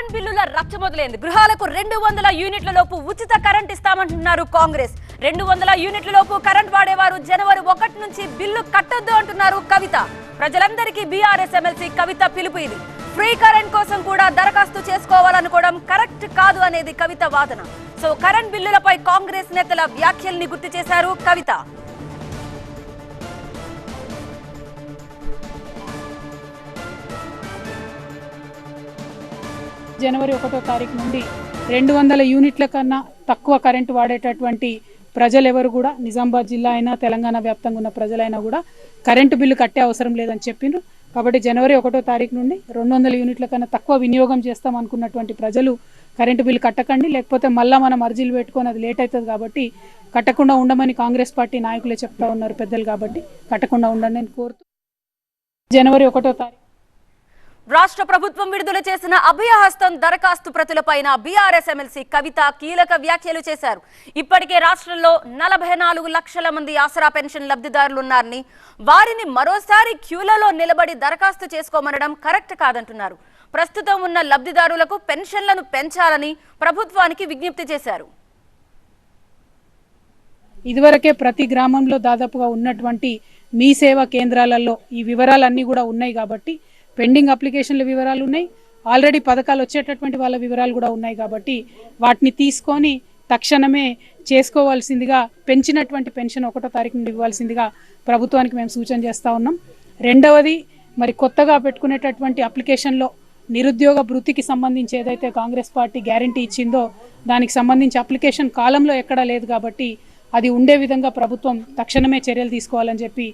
Current బిల్లుల రచ్చ మొదలైంది గృహాలకు రెండు వందల యూనిట్ల లోపు ఉచిత కరెంట్ ఇస్తామంటున్నారు కాంగ్రెస్. రెండు వందల యూనిట్ల లోపు కరెంట్ వాడేవారు జనవరి ఒకటి నుంచి బిల్లు కట్టొద్దు అంటున్నారు కవిత. ప్రజలందరికీ బీఆర్ఎస్ ఎమ్మెల్సీ కవిత పిలుపు ఇది. ఫ్రీ కరెంట్ కోసం కూడా దరఖాస్తు చేసుకోవాలనుకోవడం కరెక్ట్ కాదు అనేది కవిత వాదన. సో కరెంట్ బిల్లులపై కాంగ్రెస్ నేతల వ్యాఖ్యల్ని గుర్తు చేశారు కవిత. జనవరి ఒకటో తారీఖు నుండి రెండు వందల యూనిట్ల కన్నా తక్కువ కరెంటు వాడేటటువంటి ప్రజలెవరు కూడా నిజామాబాద్ జిల్లా అయినా తెలంగాణ వ్యాప్తంగా ఉన్న ప్రజలైనా కూడా కరెంటు బిల్లు కట్టే అవసరం లేదని చెప్పిండ్రు కాబట్టి జనవరి ఒకటో తారీఖు నుండి రెండు వందల యూనిట్ల కన్నా తక్కువ వినియోగం చేస్తాం అనుకున్నటువంటి ప్రజలు కరెంటు బిల్లు కట్టకండి. లేకపోతే మళ్ళా మనం అర్జీలు పెట్టుకొని అది లేట్ అవుతుంది కాబట్టి కట్టకుండా ఉండమని కాంగ్రెస్ పార్టీ నాయకులే చెప్తా ఉన్నారు పెద్దలు కాబట్టి కట్టకుండా ఉండండి నేను కోరుతూ జనవరి ఒకటో తారీఖు రాష్ట్ర ప్రభుత్వం విడుదల చేసిన అభయహస్తం దరఖాస్తు ప్రతులపైన బీఆర్ఎస్ ఎమ్మెల్సీ కవిత కీలక వ్యాఖ్యలు చేశారు. ఇప్పటికే రాష్ట్రంలో నలభై నాలుగు లక్షల మంది ఆసరా పెన్షన్ లబ్ధిదారులున్నారని వారిని మరోసారి క్యూలలో నిలబడి దరఖాస్తు చేసుకోమనడం కరెక్ట్ కాదంటున్నారు. ప్రస్తుతం ఉన్న లబ్ధిదారులకు పెన్షన్లను పెంచాలని ప్రభుత్వానికి విజ్ఞప్తి చేశారు. ఇదివరకే ప్రతి గ్రామంలో దాదాపుగా ఉన్నటువంటి మీ సేవా కేంద్రాలలో ఈ వివరాలన్నీ కూడా ఉన్నాయి కాబట్టి పెండింగ్ అప్లికేషన్ల వివరాలు ఉన్నాయి. ఆల్రెడీ పథకాలు వచ్చేటటువంటి వాళ్ళ వివరాలు కూడా ఉన్నాయి కాబట్టి వాటిని తీసుకొని తక్షణమే చేసుకోవాల్సిందిగా పెంచినటువంటి పెన్షన్ ఒకటో తారీఖు నుండి ఇవ్వాల్సిందిగా ప్రభుత్వానికి మేము సూచన చేస్తూ ఉన్నాం. రెండవది మరి కొత్తగా పెట్టుకునేటటువంటి అప్లికేషన్లో నిరుద్యోగ వృత్తికి సంబంధించి ఏదైతే కాంగ్రెస్ పార్టీ గ్యారంటీ ఇచ్చిందో దానికి సంబంధించి అప్లికేషన్ కాలంలో ఎక్కడా లేదు కాబట్టి అది ఉండే విధంగా ప్రభుత్వం తక్షణమే చర్యలు తీసుకోవాలని చెప్పి